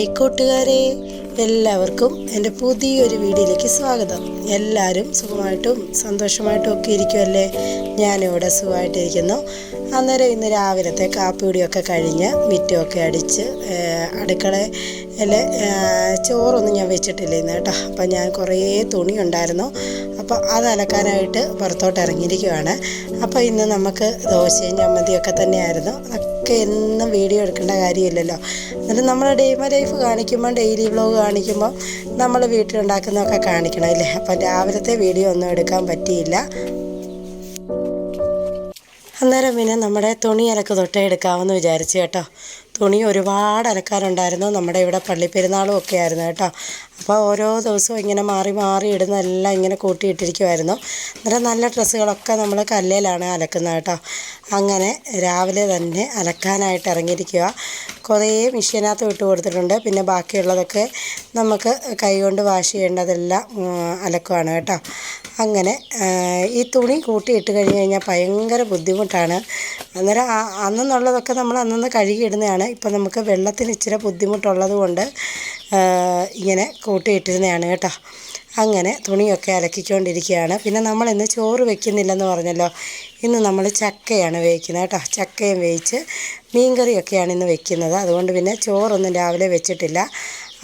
Hi കൂട്ടുകാരെ എല്ലാവർക്കും എന്റെ പുതിയൊരു വീഡിയോയിലേക്ക് സ്വാഗതം. എല്ലാവരും സുഖമായിട്ടും സന്തോഷമായിട്ടും ഒക്കെ ഇരിക്കുമല്ലേ ഞാനിവിടെ സുഖമായിട്ടിരിക്കുന്നു. അന്നേരം ഇന്ന് രാവിലത്തെ കാപ്പിയുടിയൊക്കെ കഴിഞ്ഞ് മിറ്റമൊക്കെ അടിച്ച് അടുക്കളയിൽ ചോറൊന്നും ഞാൻ വെച്ചിട്ടില്ല ഇന്ന് കേട്ടോ. അപ്പം ഞാൻ കുറേ തുണി ഉണ്ടായിരുന്നു അപ്പോൾ അത് അലക്കാനായിട്ട് പുറത്തോട്ട് ഇറങ്ങിയിരിക്കുകയാണ് അപ്പോൾ ഇന്ന് നമുക്ക് ദോശയും ചമ്മന്തിയൊക്കെ തന്നെയായിരുന്നു. അതൊക്കെ എന്നും വീഡിയോ എടുക്കേണ്ട കാര്യമില്ലല്ലോ. എന്നിട്ട് നമ്മൾ ഡെയ്മ ലൈഫ് കാണിക്കുമ്പോൾ ഡെയിലി വ്ലോഗ് കാണിക്കുമ്പോൾ നമ്മൾ വീട്ടിലുണ്ടാക്കുന്നതൊക്കെ കാണിക്കണം അല്ലേ? അപ്പം രാവിലത്തെ വീഡിയോ ഒന്നും എടുക്കാൻ പറ്റിയില്ല. അന്നേരം പിന്നെ നമ്മുടെ തുണി അലക്ക് തൊട്ടേ എടുക്കാമെന്ന് വിചാരിച്ചു കേട്ടോ. തുണി ഒരുപാട് അലക്കാനുണ്ടായിരുന്നു. നമ്മുടെ ഇവിടെ പള്ളിപ്പെരുന്നാളും ഒക്കെ ആയിരുന്നു കേട്ടോ. അപ്പോൾ ഓരോ ദിവസവും ഇങ്ങനെ മാറി മാറി ഇടുന്നതെല്ലാം ഇങ്ങനെ കൂട്ടിയിട്ടിരിക്കുമായിരുന്നു അന്നേരം നല്ല ഡ്രസ്സുകളൊക്കെ നമ്മൾ കല്ലിലാണ് അലക്കുന്നത് കേട്ടോ. അങ്ങനെ രാവിലെ തന്നെ അലക്കാനായിട്ട് ഇറങ്ങിയിരിക്കുക കുറേ മെഷീനകത്ത് വിട്ട് കൊടുത്തിട്ടുണ്ട്. പിന്നെ ബാക്കിയുള്ളതൊക്കെ നമുക്ക് കൈകൊണ്ട് വാഷ് ചെയ്യേണ്ടതെല്ലാം അലക്കുവാണ് കേട്ടോ. അങ്ങനെ ഈ തുണി കൂട്ടിയിട്ട് കഴിഞ്ഞ് കഴിഞ്ഞാൽ ഭയങ്കര ബുദ്ധിമുട്ടാണ്. അന്നേരം അന്നെന്നുള്ളതൊക്കെ നമ്മൾ അന്നന്ന് കഴുകിയിടുന്നതാണ് ഇപ്പം നമുക്ക് വെള്ളത്തിന് ഇച്ചിരി ബുദ്ധിമുട്ടുള്ളത് കൊണ്ട് ഇങ്ങനെ കൂട്ടിയിട്ടിരുന്നതാണ് കേട്ടോ. അങ്ങനെ തുണിയൊക്കെ അലക്കിക്കൊണ്ടിരിക്കുകയാണ്. പിന്നെ നമ്മൾ ഇന്ന് ചോറ് വെക്കുന്നില്ലെന്ന് പറഞ്ഞല്ലോ. ഇന്ന് നമ്മൾ ചക്കയാണ് വേവിക്കുന്നത് കേട്ടോ. ചക്കയും വേവിച്ച് മീൻകറിയൊക്കെയാണ് ഇന്ന് വെക്കുന്നത്. അതുകൊണ്ട് പിന്നെ ചോറൊന്നും രാവിലെ വെച്ചിട്ടില്ല.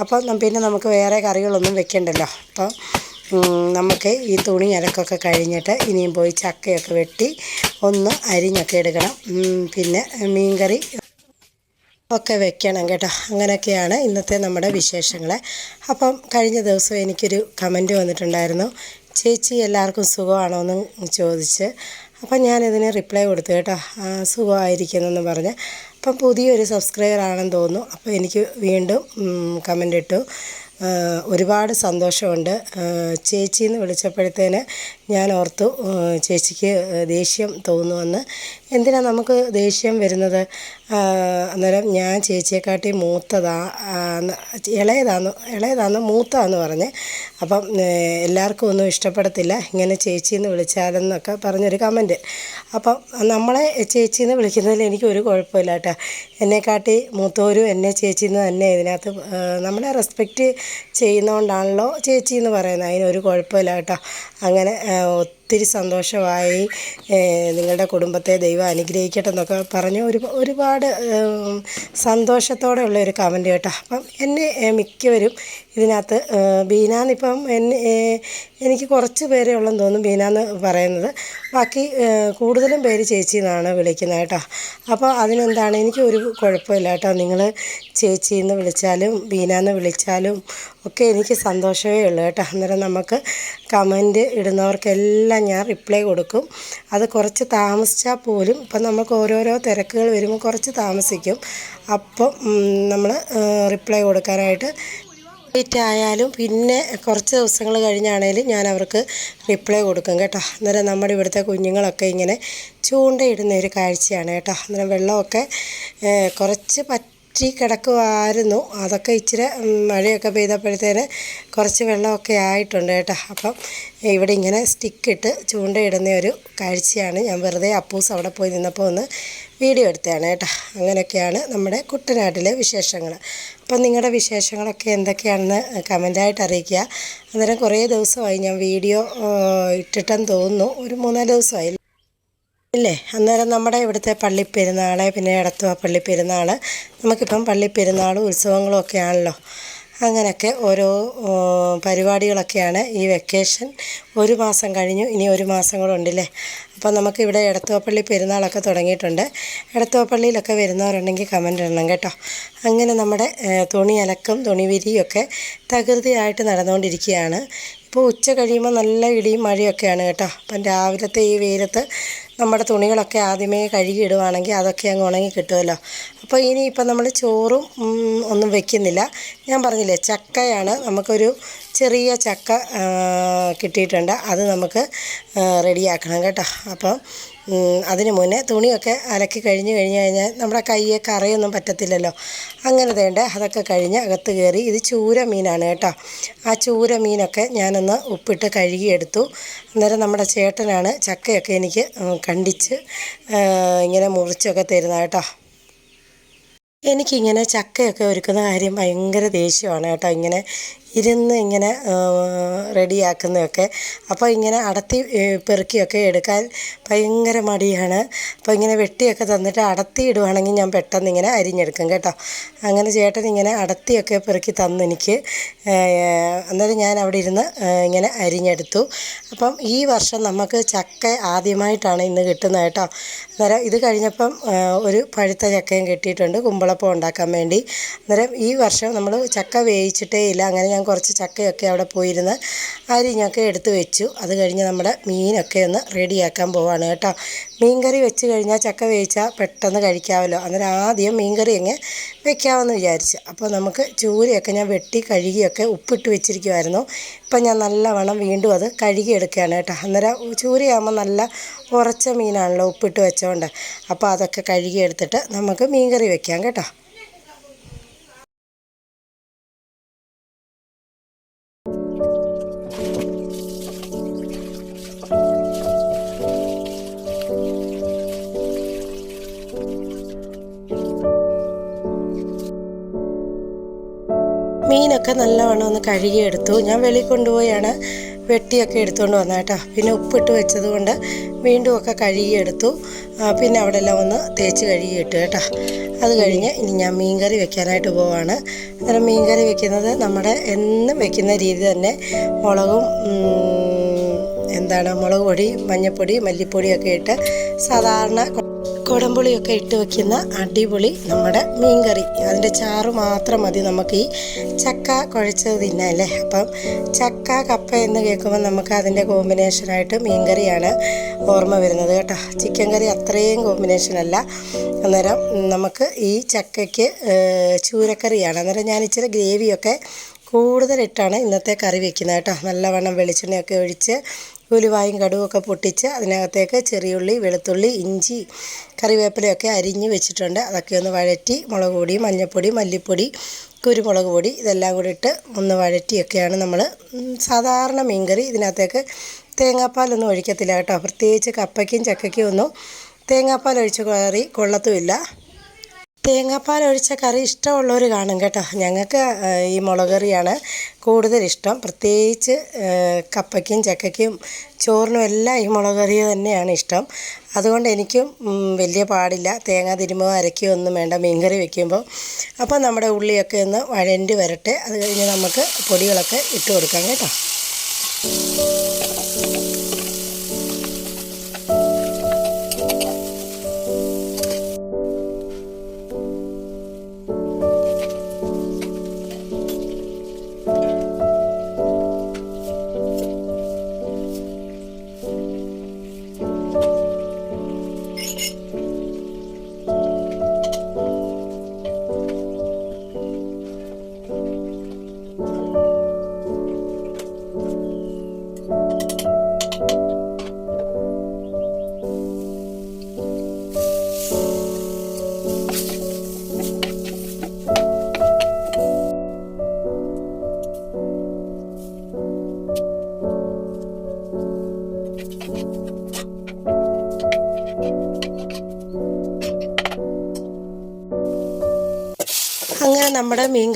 അപ്പം പിന്നെ നമുക്ക് വേറെ കറികളൊന്നും വെക്കണ്ടല്ലോ. അപ്പം നമുക്ക് ഈ തുണി അലക്കൊക്കെ കഴിഞ്ഞിട്ട് ഇനിയും പോയി ചക്കയൊക്കെ വെട്ടി ഒന്ന് അരിഞ്ഞൊക്കെ എടുക്കണം. പിന്നെ മീൻകറി ഒക്കെ വെക്കണം കേട്ടോ. അങ്ങനെയൊക്കെയാണ് ഇന്നത്തെ നമ്മുടെ വിശേഷങ്ങൾ അപ്പം കഴിഞ്ഞ ദിവസം എനിക്കൊരു കമന്റ് വന്നിട്ടുണ്ടായിരുന്നു. ചേച്ചി എല്ലാവർക്കും സുഖമാണോ എന്ന് ചോദിച്ച്. അപ്പം ഞാനിതിന് റിപ്ലൈ കൊടുത്തു കേട്ടോ. സുഖമായിരിക്കുന്നെന്ന് പറഞ്ഞ്. അപ്പം പുതിയൊരു സബ്സ്ക്രൈബർ ആണെന്ന് തോന്നുന്നു. അപ്പോൾ എനിക്ക് വീണ്ടും കമന്റ് ഇട്ടു. ഒരുപാട് സന്തോഷമുണ്ട്. ചേച്ചി എന്ന് വിളിച്ചപ്പോഴത്തേന് ഞാൻ ഓർത്തു ചേച്ചിക്ക് ദേഷ്യം തോന്നുമെന്ന്. എന്തിനാണ് നമുക്ക് ദേഷ്യം വരുന്നത്? അന്നേരം ഞാൻ ചേച്ചിയെക്കാട്ടി മൂത്തതാ ഇളയതാന്ന് ഇളയതാന്ന് മൂത്തതാന്ന് പറഞ്ഞ് അപ്പം എല്ലാവർക്കും ഒന്നും ഇഷ്ടപ്പെടത്തില്ല ഇങ്ങനെ ചേച്ചി എന്ന് വിളിച്ചാലെന്നൊക്കെ പറഞ്ഞൊരു കമന്റ് അപ്പം നമ്മളെ ചേച്ചി എന്ന് വിളിക്കുന്നതിൽ എനിക്ക് ഒരു കുഴപ്പമില്ല കേട്ടോ. എന്നെക്കാട്ടി മൂത്തവരും എന്നെ ചേച്ചി എന്ന് തന്നെ ഇതിനകത്ത് നമ്മളെ റെസ്പെക്റ്റ് ചെയ്യുന്നതുകൊണ്ടാണല്ലോ ചേച്ചി എന്ന് പറയുന്നത്. അതിനൊരു കുഴപ്പമില്ല കേട്ടോ. അങ്ങനെ ഒത്തിരി സന്തോഷമായി നിങ്ങളുടെ കുടുംബത്തെ ദൈവം അനുഗ്രഹിക്കട്ടെ എന്നൊക്കെ പറഞ്ഞ് ഒരു ഒരുപാട് സന്തോഷത്തോടെയുള്ള ഒരു കമന്റ് കേട്ടോ. അപ്പം എന്നെ മിക്കവരും ഇതിനകത്ത് ബീനാന്നിപ്പം എന്നെ എനിക്ക് കുറച്ച് പേരെ ഉള്ളെന്ന് തോന്നും ബീനാന്ന് പറയുന്നത്. ബാക്കി കൂടുതലും പേര് ചേച്ചി എന്നാണ് വിളിക്കുന്നത് കേട്ടോ. അപ്പോൾ അതിനെന്താണ്? എനിക്ക് ഒരു കുഴപ്പമില്ല കേട്ടോ. നിങ്ങൾ ചേച്ചി എന്ന് വിളിച്ചാലും ബീനാന്ന് വിളിച്ചാലും ഒക്കെ എനിക്ക് സന്തോഷമേ ഉള്ളൂ കേട്ടോ. അന്നേരം നമുക്ക് കമന്റ് ഇടുന്നവർക്കെല്ലാം ഞാൻ റിപ്ലൈ കൊടുക്കും. അത് കുറച്ച് താമസിച്ചാൽ പോലും ഇപ്പം നമുക്ക് ഓരോരോ തിരക്കുകൾ വരുമ്പോൾ കുറച്ച് താമസിക്കും. അപ്പം നമ്മൾ റിപ്ലൈ കൊടുക്കാനായിട്ട് ലേറ്റ് ആയാലും പിന്നെ കുറച്ച് ദിവസങ്ങൾ കഴിഞ്ഞാണേലും ഞാൻ അവർക്ക് റിപ്ലൈ കൊടുക്കും കേട്ടോ. അന്നേരം നമ്മുടെ ഇവിടുത്തെ കുഞ്ഞുങ്ങളൊക്കെ ഇങ്ങനെ ചൂണ്ടയിടുന്ന ഒരു കാഴ്ചയാണ് കേട്ടോ. അന്നേരം വെള്ളമൊക്കെ കുറച്ച് പറ്റ വറ്റി കിടക്കുമായിരുന്നു അതൊക്കെ ഇച്ചിരി മഴയൊക്കെ പെയ്തപ്പോഴത്തേന് കുറച്ച് വെള്ളമൊക്കെ ആയിട്ടുണ്ട് കേട്ടോ. അപ്പം ഇവിടെ ഇങ്ങനെ സ്റ്റിക്കിട്ട് ചൂണ്ടയിടുന്ന ഒരു കാഴ്ചയാണ്. ഞാൻ വെറുതെ അപ്പൂസ് അവിടെ പോയി നിന്നപ്പോൾ ഒന്ന് വീഡിയോ എടുത്തതാണ് കേട്ടോ. അങ്ങനെയൊക്കെയാണ് നമ്മുടെ കുട്ടനാട്ടിലെ വിശേഷങ്ങൾ. അപ്പം നിങ്ങളുടെ വിശേഷങ്ങളൊക്കെ എന്തൊക്കെയാണെന്ന് കമന്റായിട്ട് അറിയിക്കുക. അന്നേരം കുറേ ദിവസമായി ഞാൻ വീഡിയോ ഇട്ടിട്ടെന്ന് തോന്നുന്നു. ഒരു മൂന്നാൽ ദിവസമായി ഇല്ലേ? അന്നേരം നമ്മുടെ ഇവിടുത്തെ പള്ളിപ്പെരുന്നാൾ പിന്നെ എടത്തുവ പള്ളിപ്പെരുന്നാൾ നമുക്കിപ്പം പള്ളിപ്പെരുന്നാളും ഉത്സവങ്ങളും ഒക്കെ ആണല്ലോ. അങ്ങനെയൊക്കെ ഓരോ പരിപാടികളൊക്കെയാണ് ഈ വെക്കേഷൻ. ഒരു മാസം കഴിഞ്ഞു ഇനി ഒരു മാസം കൂടെ ഉണ്ടല്ലേ അപ്പോൾ നമുക്കിവിടെ എടത്തുവപ്പള്ളി പെരുന്നാളൊക്കെ തുടങ്ങിയിട്ടുണ്ട്. എടത്തുവപ്പള്ളിയിലൊക്കെ വരുന്നവരുണ്ടെങ്കിൽ കമന്റ് ഇടണം കേട്ടോ. അങ്ങനെ നമ്മുടെ തുണി അലക്കും തുണി വിരിയൊക്കെ തകൃതിയായിട്ട് നടന്നുകൊണ്ടിരിക്കുകയാണ്. ഇപ്പോൾ ഉച്ച കഴിയുമ്പോൾ നല്ല ഇടിയും മഴയൊക്കെയാണ് കേട്ടോ. അപ്പം രാവിലത്തെ ഈ വെയിലത്ത് നമ്മുടെ തുണികളൊക്കെ ആദ്യമേ കഴുകി ഇടുവാണെങ്കിൽ അതൊക്കെ അങ്ങ് ഉണങ്ങി കിട്ടുമല്ലോ. അപ്പോൾ ഇനി ഇപ്പം നമ്മൾ ചോറും ഒന്നും വെക്കുന്നില്ല. ഞാൻ പറഞ്ഞില്ലേ ചക്കയാണ് നമുക്കൊരു ചെറിയ ചക്ക കിട്ടിയിട്ടുണ്ട്. അത് നമുക്ക് റെഡിയാക്കണം കേട്ടോ. അപ്പം അതിന് മുന്നേ തുണിയൊക്കെ അലക്കി കഴിഞ്ഞ് കഴിഞ്ഞ് കഴിഞ്ഞാൽ നമ്മുടെ കയ്യെ കറയൊന്നും പറ്റത്തില്ലല്ലോ. അങ്ങനെ തേണ്ട അതൊക്കെ കഴിഞ്ഞ് അകത്ത് കയറി ഇത് ചൂര മീനാണ് കേട്ടോ. ആ ചൂര മീനൊക്കെ ഞാനൊന്ന് ഉപ്പിട്ട് കഴുകിയെടുത്തു. അന്നേരം നമ്മുടെ ചേട്ടനാണ് ചക്കയൊക്കെ എനിക്ക് കണ്ടിച്ച് ഇങ്ങനെ മുറിച്ചൊക്കെ തരുന്നത് കേട്ടോ. എനിക്കിങ്ങനെ ചക്കയൊക്കെ ഒരുക്കുന്ന കാര്യം ഭയങ്കര ദേഷ്യമാണ് കേട്ടോ. ഇങ്ങനെ ഇരുന്ന് ഇങ്ങനെ റെഡിയാക്കുന്നതൊക്കെ. അപ്പോൾ ഇങ്ങനെ അടത്തി പെറുക്കിയൊക്കെ എടുക്കാൻ ഭയങ്കര മടിയാണ്. അപ്പോൾ ഇങ്ങനെ വെട്ടിയൊക്കെ തന്നിട്ട് അടത്തി ഇടുവാണെങ്കിൽ ഞാൻ പെട്ടെന്ന് ഇങ്ങനെ അരിഞ്ഞെടുക്കും കേട്ടോ. അങ്ങനെ ചേട്ടൻ ഇങ്ങനെ അടത്തിയൊക്കെ പെറുക്കി തന്നു എനിക്ക്. അന്നേരം ഞാൻ അവിടെ ഇരുന്ന് ഇങ്ങനെ അരിഞ്ഞെടുത്തു. അപ്പം ഈ വർഷം നമുക്ക് ചക്ക ആദ്യമായിട്ടാണ് ഇന്ന് കിട്ടുന്നത് കേട്ടോ. അന്നേരം ഇത് കഴിഞ്ഞപ്പം ഒരു പഴുത്ത ചക്കയും കിട്ടിയിട്ടുണ്ട് കുമ്പളപ്പം ഉണ്ടാക്കാൻ വേണ്ടി. അന്നേരം ഈ വർഷം നമ്മൾ ചക്ക വേവിച്ചിട്ടേ ഇല്ല. അങ്ങനെ ഞാൻ കുറച്ച് ചക്കയൊക്കെ അവിടെ പോയിരുന്ന് അരിഞ്ഞൊക്കെ എടുത്ത് വെച്ചു. അത് കഴിഞ്ഞ് നമ്മുടെ മീനൊക്കെ ഒന്ന് റെഡിയാക്കാൻ പോവാണ് കേട്ടോ. മീൻകറി വെച്ച് കഴിഞ്ഞാൽ ചക്ക വേവിച്ചാൽ പെട്ടെന്ന് കഴിക്കാമല്ലോ അന്നേരം ആദ്യം മീൻകറി അങ്ങ് വെക്കാമെന്ന് വിചാരിച്ചു. അപ്പോൾ നമുക്ക് ചൂരയൊക്കെ ഞാൻ വെട്ടി കഴുകിയൊക്കെ ഉപ്പിട്ട് വെച്ചിരിക്കുമായിരുന്നു ഇപ്പം ഞാൻ നല്ലവണ്ണം വീണ്ടും അത് കഴുകിയെടുക്കുകയാണ് കേട്ടോ. അന്നേരം ചൂരയാകുമ്പോൾ നല്ല ഉറച്ച മീനാണല്ലോ ഉപ്പിട്ട് വെച്ചോണ്ട്. അപ്പോൾ അതൊക്കെ കഴുകിയെടുത്തിട്ട് നമുക്ക് മീൻകറി വെക്കാം കേട്ടോ. മീനൊക്കെ നല്ലവണ്ണം ഒന്ന് കഴുകിയെടുത്തു. ഞാൻ വെളിയിൽ കൊണ്ടുപോയാണ്. വെട്ടിയൊക്കെ എടുത്തുകൊണ്ട് വന്നത് കേട്ടോ. പിന്നെ ഉപ്പിട്ട് വെച്ചത് കൊണ്ട് വീണ്ടും ഒക്കെ കഴുകിയെടുത്തു പിന്നെ അവിടെ എല്ലാം ഒന്ന് തേച്ച് കഴുകിയിട്ടു കേട്ടോ. അത് കഴിഞ്ഞ് ഇനി ഞാൻ മീൻകറി വെക്കാനായിട്ട് പോവാണ്. അന്നേരം മീൻകറി വെക്കുന്നത് നമ്മുടെ എന്നും വെക്കുന്ന രീതി തന്നെ. മുളകും എന്താണ് മുളക് പൊടി മഞ്ഞൾപ്പൊടി മല്ലിപ്പൊടിയൊക്കെ ഇട്ട് സാധാരണ കുടംപുളിയൊക്കെ ഇട്ട് വെക്കുന്ന അടിപൊളി നമ്മുടെ മീൻകറി. അതിന്റെ ചാറ് മാത്രം മതി നമുക്ക് ഈ ചക്ക കുഴച്ചത് തിന്നാല്ലേ അപ്പം ചക്ക കപ്പ എന്ന് കേൾക്കുമ്പോൾ നമുക്ക് അതിന്റെ കോമ്പിനേഷനായിട്ട് മീൻകറിയാണ് ഓർമ്മ വരുന്നത് കേട്ടോ. ചിക്കൻ കറി അത്രയും കോമ്പിനേഷനല്ല അന്നേരം നമുക്ക് ഈ ചക്കയ്ക്ക് ചൂരക്കറിയാണ്. അന്നേരം ഞാൻ ഇച്ചിരി ഗ്രേവിയൊക്കെ കൂടുതലിട്ടാണ് ഇന്നത്തെ കറി വെക്കുന്നത് കേട്ടോ. നല്ലവണ്ണം വെളിച്ചെണ്ണയൊക്കെ ഒഴിച്ച് ഉലുവായും കടുവൊക്കെ പൊട്ടിച്ച് അതിനകത്തേക്ക് ചെറിയുള്ളി വെളുത്തുള്ളി ഇഞ്ചി കറിവേപ്പിലയൊക്കെ അരിഞ്ഞ് വെച്ചിട്ടുണ്ട്. അതൊക്കെ ഒന്ന് വഴറ്റി മുളക് പൊടി മഞ്ഞൾപ്പൊടി മല്ലിപ്പൊടി കുരുമുളക് പൊടി ഇതെല്ലാം കൂടി ഇട്ട് ഒന്ന് വഴറ്റിയൊക്കെയാണ് നമ്മൾ സാധാരണ മീൻകറി ഇതിനകത്തേക്ക് തേങ്ങാപ്പാലൊന്നും ഒഴിക്കത്തില്ല കേട്ടോ. പ്രത്യേകിച്ച് കപ്പയ്ക്കും ചക്കയ്ക്കും ഒന്നും തേങ്ങാപ്പാൽ ഒഴിച്ച് കറി കൊള്ളത്തുമില്ല. തേങ്ങാപ്പാൽ ഒഴിച്ച കറി ഇഷ്ടമുള്ളവർ കാണും കേട്ടോ. ഞങ്ങൾക്ക് ഈ മുളക് കറിയാണ് കൂടുതൽ ഇഷ്ടം. പ്രത്യേകിച്ച് കപ്പയ്ക്കും ചക്കയ്ക്കും ചോറിനും എല്ലാം ഈ മുളക് കറി തന്നെയാണ് ഇഷ്ടം. അതുകൊണ്ട് എനിക്കും വലിയ പാടില്ല. തേങ്ങ തിരുമോ അരയ്ക്കുകയോ ഒന്നും വേണ്ട. മീൻകറി വെക്കുമ്പോൾ അപ്പോൾ നമ്മുടെ ഉള്ളിയൊക്കെ ഒന്ന് വഴണ്ടി വരട്ടെ. അത് കഴിഞ്ഞ് നമുക്ക് പൊടികളൊക്കെ ഇട്ട് കൊടുക്കാം കേട്ടോ.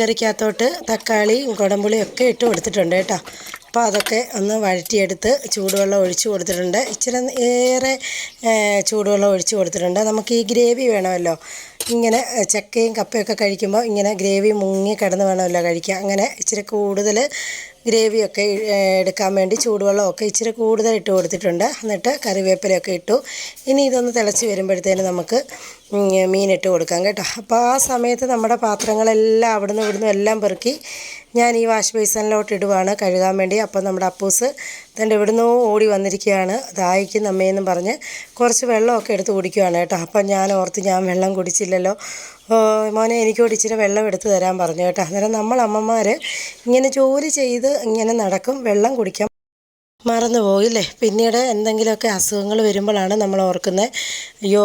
കറിക്കകത്തോട്ട് തക്കാളിയും കുടമ്പുളിയും ഒക്കെ ഇട്ട് കൊടുത്തിട്ടുണ്ട് കേട്ടോ. അപ്പോൾ അതൊക്കെ ഒന്ന് വഴറ്റിയെടുത്ത് ചൂടുവെള്ളം ഒഴിച്ച് കൊടുത്തിട്ടുണ്ട്. ഇച്ചിരി ഏറെ ചൂടുവെള്ളം ഒഴിച്ച് കൊടുത്തിട്ടുണ്ട്. നമുക്ക് ഈ ഗ്രേവി വേണമല്ലോ. ഇങ്ങനെ ചക്കയും കപ്പയൊക്കെ കഴിക്കുമ്പോൾ ഇങ്ങനെ ഗ്രേവി മുങ്ങി കിടന്ന് വേണമല്ലോ കഴിക്കാൻ. അങ്ങനെ ഇച്ചിരി കൂടുതൽ ഗ്രേവിയൊക്കെ എടുക്കാൻ വേണ്ടി ചൂടുവെള്ളമൊക്കെ ഇച്ചിരി കൂടുതൽ ഇട്ട് കൊടുത്തിട്ടുണ്ട്. എന്നിട്ട് കറിവേപ്പിലയൊക്കെ ഇട്ടു. ഇനി ഇതൊന്ന് തിളച്ച് വരുമ്പോഴത്തേന് നമുക്ക് മീനിട്ട് കൊടുക്കാം കേട്ടോ. അപ്പോൾ ആ സമയത്ത് നമ്മുടെ പാത്രങ്ങളെല്ലാം അവിടുന്ന് ഇവിടുന്ന് എല്ലാം പെറുക്കി ഞാൻ ഈ വാഷ് ബേസിനിലോട്ട് ഇടുവാണ് കഴുകാൻ വേണ്ടി. അപ്പം നമ്മുടെ അപ്പൂസ് തന്റെ എവിടുന്നോ ഓടി വന്നിരിക്കുകയാണ്. ദാഹിക്കും നമ്മയെന്നും പറഞ്ഞ് കുറച്ച് വെള്ളമൊക്കെ എടുത്ത് കുടിക്കുകയാണ് കേട്ടോ. അപ്പം ഞാൻ ഓർത്ത് ഞാൻ വെള്ളം കുടിച്ചില്ലല്ലോ. മോനെ എനിക്കോട് ഇച്ചിരി വെള്ളം എടുത്ത് തരാൻ പറഞ്ഞു കേട്ടോ. അന്നേരം നമ്മൾ അമ്മമാർ ഇങ്ങനെ ജോലി ചെയ്ത് ഇങ്ങനെ നടക്കും. വെള്ളം കുടിക്കാൻ മറന്നു പോയില്ലേ പിന്നീട് എന്തെങ്കിലുമൊക്കെ അസുഖങ്ങൾ വരുമ്പോഴാണ് നമ്മൾ ഓർക്കുന്നത് അയ്യോ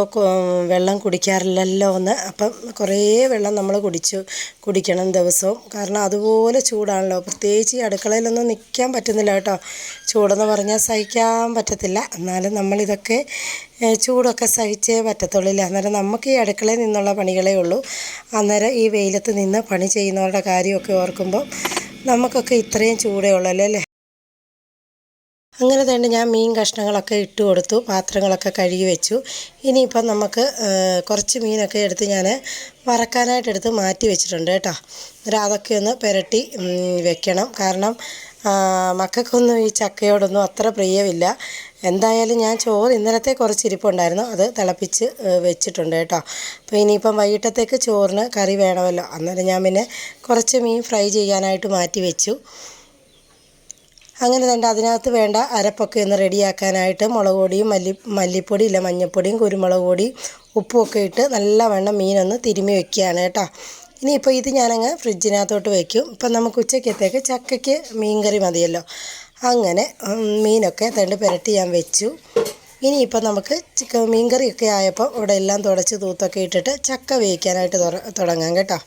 വെള്ളം കുടിക്കാറില്ലല്ലോ എന്ന്. അപ്പം കുറേ വെള്ളം നമ്മൾ കുടിച്ചു കുടിക്കണം ദിവസവും. കാരണം അതുപോലെ ചൂടാണല്ലോ. പ്രത്യേകിച്ച് ഈ അടുക്കളയിലൊന്നും നിൽക്കാൻ പറ്റുന്നില്ല കേട്ടോ. ചൂടെന്ന് പറഞ്ഞാൽ സഹിക്കാൻ പറ്റത്തില്ല. എന്നാലും നമ്മളിതൊക്കെ ചൂടൊക്കെ സഹിച്ചേ പറ്റത്തുള്ളില്ല. അന്നേരം നമുക്ക് ഈ അടുക്കളയിൽ നിന്നുള്ള പണികളേ ഉള്ളൂ. അന്നേരം ഈ വെയിലത്ത് നിന്ന് പണി ചെയ്യുന്നവരുടെ കാര്യമൊക്കെ ഓർക്കുമ്പോൾ നമുക്കൊക്കെ ഇത്രയും ചൂടേ ഉള്ളല്ലേ അല്ലേ? അങ്ങനെ തന്നെ ഞാൻ മീൻ കഷ്ണങ്ങളൊക്കെ ഇട്ട് കൊടുത്തു പാത്രങ്ങളൊക്കെ കഴുകി വെച്ചു. ഇനിയിപ്പം നമുക്ക് കുറച്ച് മീനൊക്കെ എടുത്ത് ഞാൻ വറക്കാനായിട്ട് എടുത്ത് മാറ്റി വെച്ചിട്ടുണ്ട് കേട്ടോ. അന്നേരം അതൊക്കെ ഒന്ന് പുരട്ടി വെക്കണം. കാരണം മക്കൾക്കൊന്നും ഈ ചക്കയോടൊന്നും അത്ര പ്രിയമില്ല. എന്തായാലും ഞാൻ ചോറ് ഇന്നലത്തെ കുറച്ച് ഇരിപ്പുണ്ടായിരുന്നു അത് തിളപ്പിച്ച് വെച്ചിട്ടുണ്ട് കേട്ടോ. അപ്പോൾ ഇനിയിപ്പം വൈകിട്ടത്തേക്ക് ചോറിന് കറി വേണമല്ലോ. അന്നേരം ഞാൻ പിന്നെ കുറച്ച് മീൻ ഫ്രൈ ചെയ്യാനായിട്ട് മാറ്റി വെച്ചു. അങ്ങനെ തന്നെ അതിനകത്ത് വേണ്ട അരപ്പൊക്കെ ഒന്ന് റെഡിയാക്കാനായിട്ട് മുളക് പൊടിയും മല്ലി മല്ലിപ്പൊടി ഇല്ല മഞ്ഞൾപ്പൊടിയും കുരുമുളക് പൊടി ഉപ്പുമൊക്കെ ഇട്ട് നല്ലവണ്ണം മീനൊന്ന് തിരുമ്മി വെക്കുകയാണ് കേട്ടോ. ഇനിയിപ്പോൾ ഇത് ഞാനങ്ങ് ഫ്രിഡ്ജിനകത്തോട്ട് വയ്ക്കും ഇപ്പം നമുക്ക് ഉച്ചക്കത്തേക്ക് ചക്കയ്ക്ക് മീൻകറി മതിയല്ലോ. അങ്ങനെ മീനൊക്കെ തണ്ട് പുരട്ടി ഞാൻ വെച്ചു. ഇനിയിപ്പോൾ നമുക്ക് ചിക്കൻ മീൻകറിയൊക്കെ ആയപ്പോൾ ഇവിടെ എല്ലാം തുടച്ച് തൂത്തൊക്കെ ഇട്ടിട്ട് ചക്ക വേവിക്കാനായിട്ട് തുടങ്ങാം കേട്ടോ.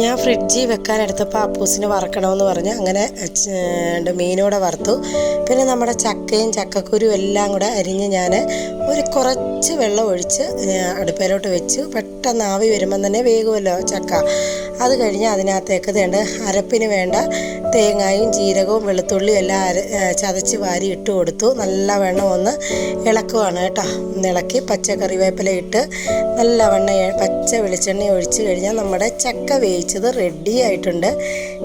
ഞാൻ ഫ്രിഡ്ജിൽ വെക്കാൻ എടുത്തപ്പോൾ അപ്പൂസിന് വറക്കണമെന്ന് പറഞ്ഞ് അങ്ങനെ മീനോടെ വറുത്തു. പിന്നെ നമ്മുടെ ചക്കയും ചക്കക്കുരും എല്ലാം കൂടെ അരിഞ്ഞ് ഞാൻ ഒരു കുറച്ച് വെള്ളം ഒഴിച്ച് അടുപ്പയിലോട്ട് വെച്ചു. പെട്ടെന്ന് ആവി വരുമ്പം തന്നെ വേഗമല്ലോ ചക്ക. അത് കഴിഞ്ഞ് അതിനകത്തേക്ക് വേണ്ട അരപ്പിന് വേണ്ട തേങ്ങായും ജീരകവും വെളുത്തുള്ളിയും എല്ലാം അര ചതച്ച് വാരി ഇട്ട് കൊടുത്തു. നല്ലവണ്ണം ഒന്ന് ഇളക്കുവാണ് കേട്ടോ. ഇളക്കി പച്ചക്കറിവേപ്പില ഇട്ട് നല്ല വെണ്ണ പച്ച വെളിച്ചെണ്ണ ഒഴിച്ച് കഴിഞ്ഞാൽ നമ്മുടെ ചക്ക വേവിച്ചത് റെഡി ആയിട്ടുണ്ട്.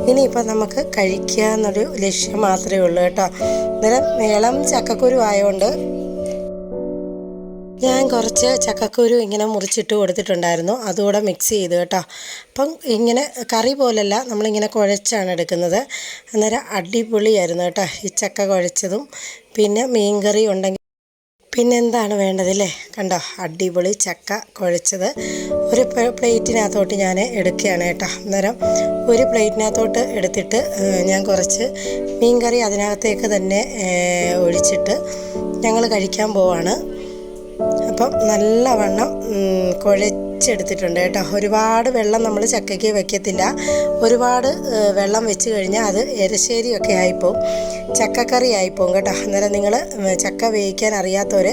ഇനിയിപ്പോൾ നമുക്ക് കഴിക്കുക എന്നൊരു ലക്ഷ്യം മാത്രമേ ഉള്ളൂ കേട്ടോ. അന്നേരം ഇളം ചക്കക്കുരു ആയതുകൊണ്ട് ഞാൻ കുറച്ച് ചക്കക്കുരു ഇങ്ങനെ മുറിച്ചിട്ട് കൊടുത്തിട്ടുണ്ടായിരുന്നു. അതുകൂടെ മിക്സ് ചെയ്ത് കേട്ടോ. അപ്പം ഇങ്ങനെ കറി പോലല്ല നമ്മളിങ്ങനെ കുഴച്ചാണ് എടുക്കുന്നത്. അന്നേരം അടിപൊളിയായിരുന്നു കേട്ടോ ഈ ചക്ക കുഴച്ചതും. പിന്നെ മീൻകറി ഉണ്ടെങ്കിൽ പിന്നെ എന്താണ് വേണ്ടതില്ലേ കണ്ടോ അടിപൊളി ചക്ക കുഴച്ചത്. ഒരു പ്ലേറ്റിനകത്തോട്ട് ഞാൻ എടുക്കുകയാണ് കേട്ടോ. അന്നേരം ഒരു പ്ലേറ്റിനകത്തോട്ട് എടുത്തിട്ട് ഞാൻ കുറച്ച് മീൻകറി അതിനകത്തേക്ക് തന്നെ ഒഴിച്ചിട്ട് ഞങ്ങൾ കഴിക്കാൻ പോവാണ്. അപ്പം നല്ലവണ്ണം കുഴച്ചെടുത്തിട്ടുണ്ട് കേട്ടോ. ഒരുപാട് വെള്ളം നമ്മൾ ചക്കയ്ക്ക് വെക്കത്തില്ല. ഒരുപാട് വെള്ളം വെച്ച് കഴിഞ്ഞാൽ അത് എരശ്ശേരിയൊക്കെ ആയിപ്പോവും. ചക്കക്കറി ആയിപ്പോവും കേട്ടോ. അന്നേരം നിങ്ങൾ ചക്ക വേവിക്കാൻ അറിയാത്തവർ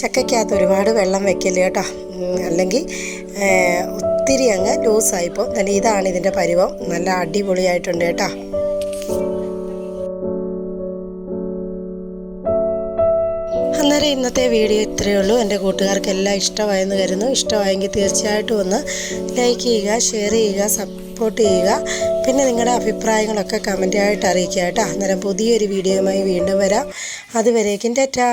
ചക്കയ്ക്കകത്ത് ഒരുപാട് വെള്ളം വെക്കില്ല കേട്ടോ. അല്ലെങ്കിൽ ഒത്തിരി അങ്ങ് ലൂസായിപ്പോൾ നല്ല ഇതാണ് ഇതിന്റെ പരുവം. നല്ല അടിപൊളിയായിട്ടുണ്ട് കേട്ടോ. അന്നേരം ഇന്നത്തെ വീഡിയോ ഇത്രയേ ഉള്ളൂ. എന്റെ കൂട്ടുകാർക്ക് എല്ലാം ഇഷ്ടമായെന്ന് കരുതുന്നു. ഇഷ്ടമായെങ്കിൽ തീർച്ചയായിട്ടും ഒന്ന് ലൈക്ക് ചെയ്യുക ഷെയർ ചെയ്യുക സപ്പോർട്ട് ചെയ്യുക. പിന്നെ നിങ്ങളുടെ അഭിപ്രായങ്ങളൊക്കെ കമന്റായിട്ട് അറിയിക്കുക കേട്ടോ. അന്നേരം പുതിയൊരു വീഡിയോയുമായി വീണ്ടും വരാം. അതുവരേക്കും ടാറ്റാ.